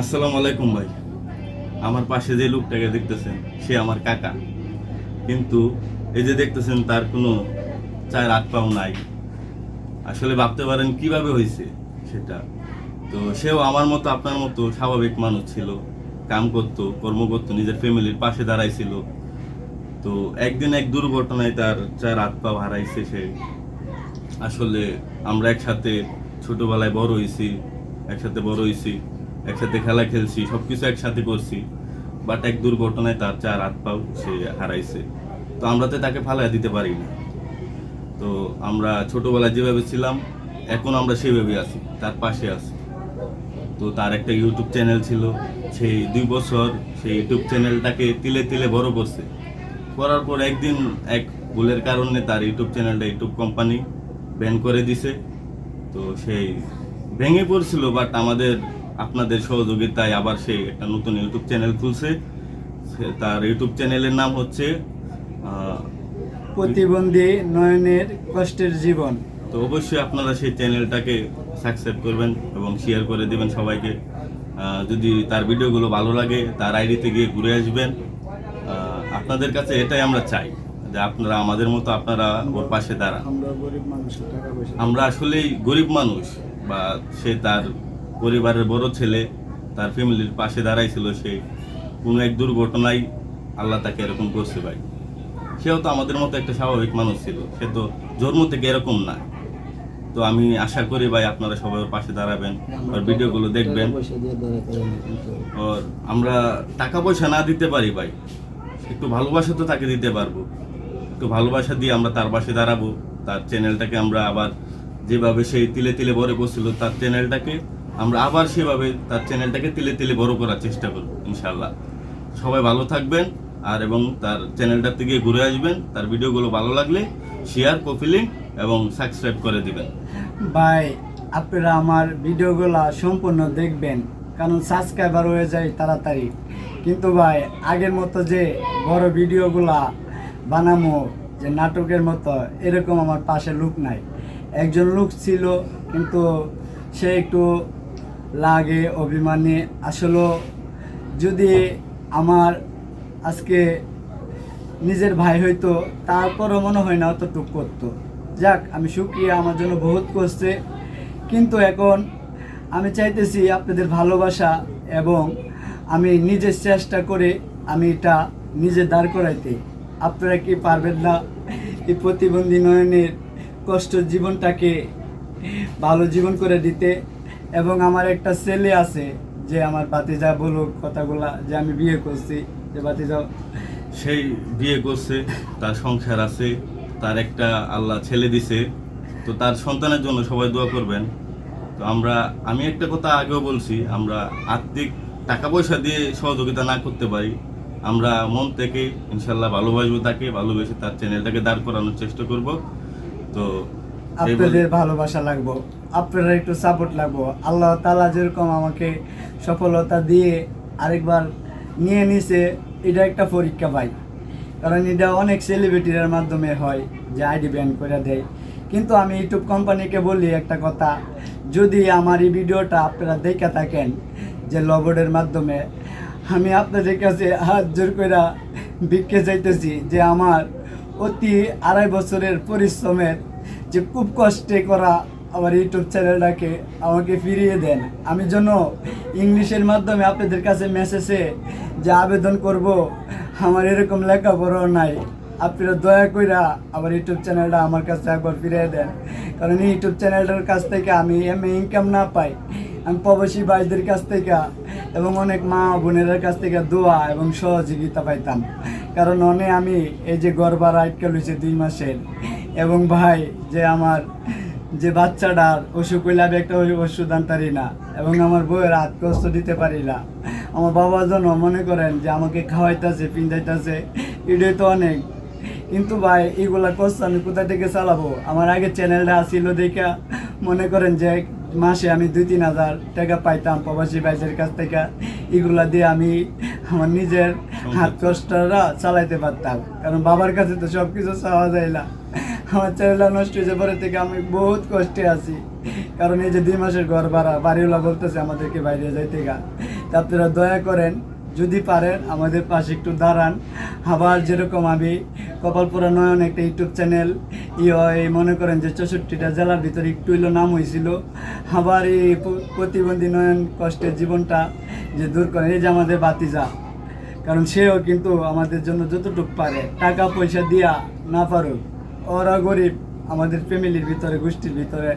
আসসালামু আলাইকুম ভাই। আমার পাশে যে লোকটাকে দেখতেছেন, সে আমার কাকা। কিন্তু এই যে দেখতেছেন, তার কোনো চার হাত পাও নাই। আসলে ভাবতে পারেন কীভাবে হয়েছে সেটা। তো সেও আমার মতো, আপনার মতো স্বাভাবিক মানুষ ছিল। কাম করতো, কর্ম করতো, নিজের ফ্যামিলির পাশে দাঁড়াইছিল। তো একদিন এক দুর্ঘটনায় তার চার হাত পা হারাইছে সে। আসলে আমরা একসাথে ছোটবেলায় বড় হয়েছি, একসাথে বড় হয়েছি। একসাথে খেলা খেলছি, সবকিছু একসাথে করছি। বাট এক দুর্ঘটনায় তার চার হাত পাও সে হারাইছে। তো আমরা তো তাকে ফালাই দিতে পারি না তো আমরা ছোটোবেলায় যেভাবে ছিলাম, এখন আমরা সেভাবে আছি, তার পাশে আছি। তো তার একটা ইউটিউব চ্যানেল ছিল, সেই দুই বছর সেই ইউটিউব চ্যানেলটাকে তিলে তিলে বড় করছে। করার পর একদিন এক ভুলের কারণে তার ইউটিউব চ্যানেলটা ইউটিউব কোম্পানি ব্যান করে দিছে। তো সেই ভেঙে পড়ছিল বাট আমাদের আপনাদের সহযোগিতায় আবার সে একটা নতুন ইউটিউব চ্যানেল খুলছে। সে- তার ইউটিউব চ্যানেলের নাম হচ্ছে প্রতিবন্ধী নয়নের কষ্টের জীবন। তো অবশ্যই আপনারা সেই চ্যানেলটাকে সাবস্ক্রাইব করবেন এবং শেয়ার করে দেবেন সবাইকে। যদি তার ভিডিওগুলো ভালো লাগে তার আইডিতে গিয়ে ঘুরে আসবেন। আপনাদের কাছে এটাই আমরা চাই যে আপনারা আমাদের মতো আপনারা ওর পাশে দাঁড়ান। আমরা গরিব মানুষের টাকা পয়সা আমরা আসলেই গরিব মানুষ বা সে তার পরিবারের বড় ছেলে, তার ফ্যামিলির পাশে দাঁড়াইছিল সে। কোনো এক দুর্ঘটনায় আল্লাহ তাকে এরকম করছে ভাই। সেও তো আমাদের মতো একটা স্বাভাবিক মানুষ ছিল। সে তো জন্ম থেকে এরকম না। তো আমি আশা করি ভাই আপনারা সবাই পাশে দাঁড়াবেন, ওর ভিডিওগুলো দেখবেন। ওর আমরা টাকা পয়সা না দিতে পারি ভাই। একটু ভালোবাসা তো তাকে দিতে পারব। একটু ভালোবাসা দিয়ে আমরা তার পাশে দাঁড়াবো। তার চ্যানেলটাকে আমরা আবার যেভাবে সেই তিলে তিলে বড় করছিল তার চ্যানেলটাকে আমরা আবার সেভাবে তার চ্যানেলটাকে তেলে তেলে বড় করার চেষ্টা করব ইনশাল্লাহ সবাই ভালো থাকবেন আর এবং তার চ্যানেলটার থেকে ঘুরে আসবেন, তার ভিডিওগুলো ভালো লাগলে শেয়ার কপিলিং এবং সাবস্ক্রাইব করে দিবেন। ভাই, আপনারা আমার ভিডিওগুলো সম্পূর্ণ দেখবেন, কারণ সাবস্ক্রাইবার হয়ে যায় তাড়াতাড়ি। কিন্তু ভাই, আগের মতো যে বড় ভিডিওগুলা বানামো, যে নাটকের মতো, এরকম আমার পাশে লোক নাই। একজন লোক ছিল, কিন্তু সে একটু লাগে, অভিমানে। আসলে যদি আমার আজকে নিজের ভাই হইতো, তারপরও মনে হয় না অতটুক করতো। যাক, আমি সুক্রিয়া আমার জন্য বহুত করছে। কিন্তু এখন আমি চাইতেছি আপনাদের ভালোবাসা এবং আমি নিজের চেষ্টা করে আমি এটা নিজে দাঁড় করাইতে। আপনারা কি পারবেন না এই প্রতিবন্ধী নয়নের কষ্ট জীবনটাকে ভালো জীবন করে দিতে? এবং আমার একটা ছেলে আছে যে আমার বাতিজা বলুক কথাগুলা যে আমি বিয়ে করছি। যে বাতিজা সেই বিয়ে করছে, তার সংসার আছে, তার একটা আল্লাহ ছেলে দিছে। তো তার সন্তানের জন্য সবাই দোয়া করবেন। তো আমরা আমি একটা কথা আগেও বলছি, আমরা আর্থিক টাকা পয়সা দিয়ে সহযোগিতা না করতে পারি। আমরা মন থেকে ইনশাল্লাহ ভালোবাসবো তাকে, ভালোবেসে তার চ্যানেলটাকে দাঁড় করানোর চেষ্টা করব। তো আপনাদের ভালোবাসা লাগবো, আপনারা একটু সাপোর্ট লাগবো। আল্লাহ তালা যেরকম আমাকে সফলতা দিয়ে আরেকবার নিয়ে নিছে, এটা একটা পরীক্ষা পাই কারণ এটা অনেক সেলিব্রিটির মাধ্যমে হয় যে আইডি ব্যান করে দেয়। কিন্তু আমি ইউটিউব কোম্পানিকে বলি একটা কথা, যদি আমার এই ভিডিওটা আপনারা দেখে থাকেন যে লবডের মাধ্যমে, আমি আপনাদের কাছে হাত জোর করে ভিক্ষে চাইতেছি যে আমার অতি আড়াই বছরের পরিশ্রমের যে খুব কষ্টে করা আমার ইউটিউব চ্যানেলটাকে আমাকে ফিরিয়ে দেন। আমি যেন ইংলিশের মাধ্যমে আপনাদের কাছে মেসেজে যে আবেদন করব, আমার এরকম লেখাপড়াও নাই। আপনারা দয়া কইরা আমার ইউটিউব চ্যানেলটা আমার কাছে একবার ফিরিয়ে দেন। কারণ ইউটিউব চ্যানেলটার কাছ থেকে আমি এমএ ইনকাম না পাই। আমি প্রবাসী ভাইদের কাছ থেকে এবং অনেক মা বোনেদের কাছ থেকে দোয়া এবং সহযোগিতা পাইতাম। কারণ অনেক আমি এই যে গড়বার আটকে লইছে দুই মাসের এবং ভাই যে আমার যে বাচ্চাটার অসুখ হইলে আমি একটা ওই ওষুধ আনতারি না এবং আমার বউয়ের হাত কষ্ট দিতে পারি না। আমার বাবা যেন মনে করেন যে আমাকে খাওয়াইতেছে পিন্দাইতেছে এটাই তো অনেক। কিন্তু ভাই এগুলা কষ্ট আমি কোথা থেকে চালাবো? আমার আগে চ্যানেলটা আসিল দেখা মনে করেন যে মাসে আমি দুই তিন হাজার টাকা পাইতাম প্রবাসী ভাইদের কাছ থেকে। এগুলা দিয়ে আমি আমার নিজের হাত কষ্টটা চালাইতে পারতাম। কারণ বাবার কাছে তো সব কিছু চাওয়া যায় না। আমার চ্যানেলটা নষ্ট হয়েছে, পরে থেকে আমি বহুত কষ্টে আছি। কারণ এই যে দুই মাসের ঘর ভাড়া, বাড়িওয়ালা বলতেছে আমাদেরকে বাইরে যাইতে গা। আপনারা দয়া করেন, যদি পারেন আমাদের পাশে একটু দাঁড়ান। আবার যেরকম আমি কপালপুরা নয়ন একটা ইউটিউব চ্যানেল, ই হয়, মনে করেন যে চৌষট্টিটা জেলার ভিতরে একটু হইল নাম হয়েছিল আবার এই প্রতিবন্ধী নয়ন কষ্টের জীবনটা যে দূর করেন এই যে আমাদের বাতিজা কারণ সেও কিন্তু আমাদের জন্য যতটুকু পারে, টাকা পয়সা দিয়া না পারুক। ওরা গরিব, আমাদের ফ্যামিলির ভিতরে, গোষ্ঠীর ভিতরে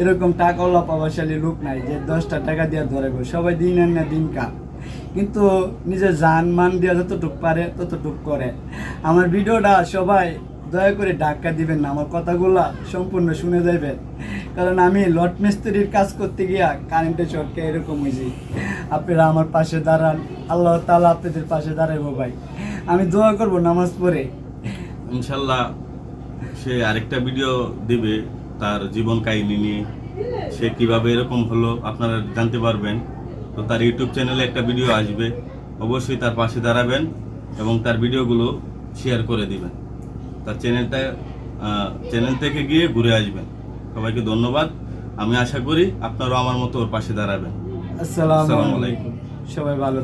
এরকম টাকাওয়ালা প্রভাবশালী লোক নাই যে দশটা টাকা দিয়ে ধরে গো। সবাই দিন আন না দিন কা কিন্তু নিজের জান মান দিয়া যতটুকু পারে ততটুক করে। আমার ভিডিওটা সবাই দয়া করে ডাক্কা দিবেন না, আমার কথাগুলা সম্পূর্ণ শুনে যাবেন কারণ আমি লট মিস্ত্রির কাজ করতে গিয়া কারেন্টের চটকে এরকম হয়েছি আপনারা আমার পাশে দাঁড়ান, আল্লাহ তালা আপনাদের পাশে দাঁড়াবো ভাই। আমি দোয়া করব নামাজ পড়ে। ইনশাল্লাহ। সে আরেকটা ভিডিও দিবে তার জীবন কাহিনী নিয়ে। সে কীভাবে এরকম হলো আপনারা জানতে পারবেন। তো তার ইউটিউব চ্যানেলে একটা ভিডিও আসবে। অবশ্যই তার পাশে দাঁড়াবেন এবং তার ভিডিওগুলো শেয়ার করে দিবেন। তার চ্যানেলটা চ্যানেল থেকে গিয়ে ঘুরে আসবেন। সবাইকে ধন্যবাদ। আমি আশা করি আপনারাও আমার মতো ওর পাশে দাঁড়াবেন। আসসালামু আলাইকুম। সবাই ভালো